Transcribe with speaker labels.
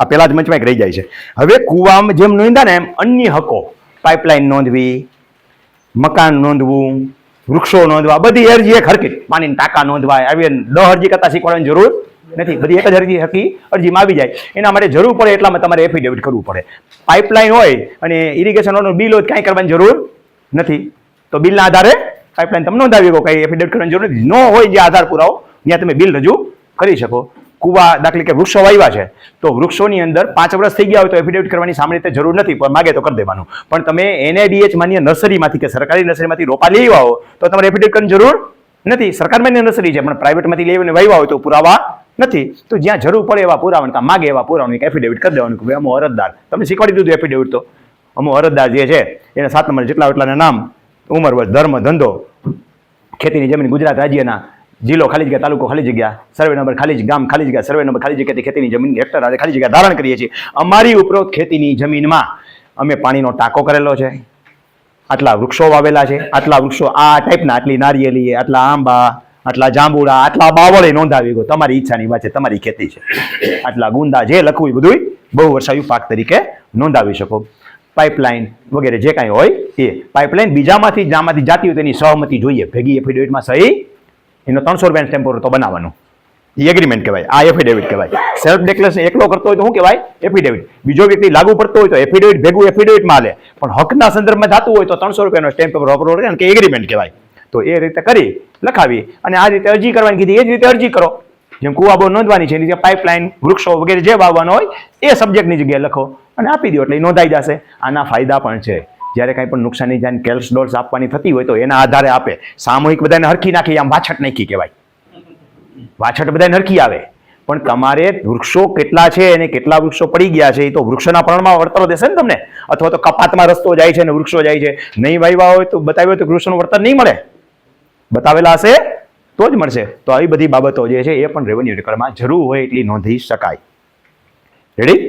Speaker 1: આ પહેલા જ મંચમાં રહી જાય છે. હવે કુવામાં જેમ નોંધા ને એમ અન્ય હકો. પાઇપલાઇન નોંધવી, મકાન નોંધવું, વૃક્ષો નોંધવા, બધી અરજી એક હરકી પાણીની ટાંકા નોંધવા આવી દહ અરજી કરતા શીખવાડવાની જરૂર નથી. બધી એક જ અરજી હકી અરજીમાં આવી જાય. એના માટે જરૂર પડે એટલામાં તમારે એફિડેવિટ કરવું પડે. પાઇપલાઇન હોય અને ઇરિગેશનનું બિલ હોય કાંઈ કરવાની જરૂર નથી. તો બિલના આધારે પાઇપલાઇન તમે નોંધાવી શકો. કંઈ એફિડેવિટ કરવાની જરૂર નથી. ન હોય જે આધાર પુરાવો, ત્યાં તમે બિલ રજૂ કરી શકો. કુવા દાખલે કે વૃક્ષો વાવ્યા છે, તો વૃક્ષોની અંદર પાંચ વર્ષ થઈ ગયા હોય તો એફિડેવિટ કરવાની સામાન્ય રીતે જરૂર નથી, પણ માગે તો કરી દેવાનું. પણ તમે એનએડીએચ માન્ય નર્સરીમાંથી કે સરકારી નર્સરીમાંથી રોપા લઈ આવો તો તમારે એફિડેવિટ કરવાની જરૂર નથી. સરકાર માન્ય નર્સરી છે, પણ પ્રાઇવેટમાંથી લઈ આવીને વાવ્યા હોય તો પુરાવા નથી. તો જ્યાં જરૂર પડે એવા પુરાવા માગે એવા પુરાવાનું એફિડેવિટ કરી દેવાનું કે ભાઈ અમો અરજદાર. તમને શીખવાડી દીધું એફિડેવિટ તો? અમો અરજદાર જે છે, એને સાત નંબર જેટલા એટલાના નામ, ઉંમર વર્ષ ધર્મ, ધંધો, ખેતીની જમીન ગુજરાત રાજ્યના જિલ્લો ખાલી જગ્યા, તાલુકો ખાલી જગ્યા સર્વે નંબર ખાલી જ- ગામ ખાલી જગ્યા સર્વે નંબર ખાલી જગ્યાથી ખેતીની જમીન હેક્ટર આજે ખાલી જગ્યા ધારણ કરીએ છીએ. અમારી ઉપરોક્ત ખેતીની જમીનમાં અમે પાણીનો ટાંકો કરેલો છે. આટલા વૃક્ષો વાવેલા છે. આટલા વૃક્ષો આ ટાઈપના આટલી નારિયેલી, આટલા આંબા, આટલા જાંબુડા, આટલા બાવળે નોંધાવી ગયો. તમારી ઈચ્છાની વાત છે, તમારી ખેતી છે. આટલા ગુંદા જે લખવું બધું બહુ વર્ષાયુ પાક તરીકે નોંધાવી શકો. પાઇપલાઇન વગેરે જે કાંઈ હોય એ. પાઇપલાઇન બીજામાંથી જામાંથી જાતી હોય તેની સહમતી જોઈએ. ભેગી એફિડેવિટમાં સહી એનો ત્રણસો રૂપિયાનો સ્ટેમ્પ તો બનાવવાનો. એ એગ્રીમેન્ટ કહેવાય, આ એફિડેવિટ કહેવાય. સેલ્ફ ડિક્લેરેશન એકલો કરતો હોય તો શું કહેવાય? એફિડેવિટ બીજો વ્યક્તિ લાગુ પડતો હોય તો એફિડેવિટ ભેગું એફિડેવિટમાં લે પણ હકના સંદર્ભમાં થતું હોય તો ત્રણસો રૂપિયાનો સ્ટેમ્પ પેપર વાપરવો કારણ કે એગ્રીમેન્ટ કહેવાય. તો એ રીતે કરી, લખાવી, અને આ રીતે અરજી કરવાની કીધી. એ જ રીતે અરજી કરો. જેમ કુવાબો નોંધવાની છે, એની જે પાઇપલાઇન વૃક્ષો વગેરે જે વાવવાનો હોય, એ સબ્જેક્ટની જગ્યાએ લખો અને આપી દો, એટલે એ નોંધાઈ જશે. આના ફાયદા પણ છે. જ્યારે કાંઈ પણ નુકસાની જાય કેલ્સ ડોલ્સ આપવાની થતી હોય તો એના આધારે આપે. સામૂહિક બધાને હરખી નાખી, આમ વાછટ નાખી કહેવાય. વાછટ બધાને હરખી આવે. પણ તમારે વૃક્ષો કેટલા છે અને કેટલા વૃક્ષો પડી ગયા છે એ તો વૃક્ષોના પ્રમાણમાં વળતર દેશે ને તમને. અથવા તો કપાતમાં રસ્તો જાય છે અને વૃક્ષો જાય છે. નહીં વાવ્યા હોય તો બતાવ્યું હોય તો વૃક્ષોનું વળતર નહીં મળે. બતાવેલા હશે તો જ મળશે. તો આવી બધી બાબતો જે છે એ પણ રેવન્યુ રેકોર્ડમાં જરૂર હોય એટલી નોંધી શકાય. રેડી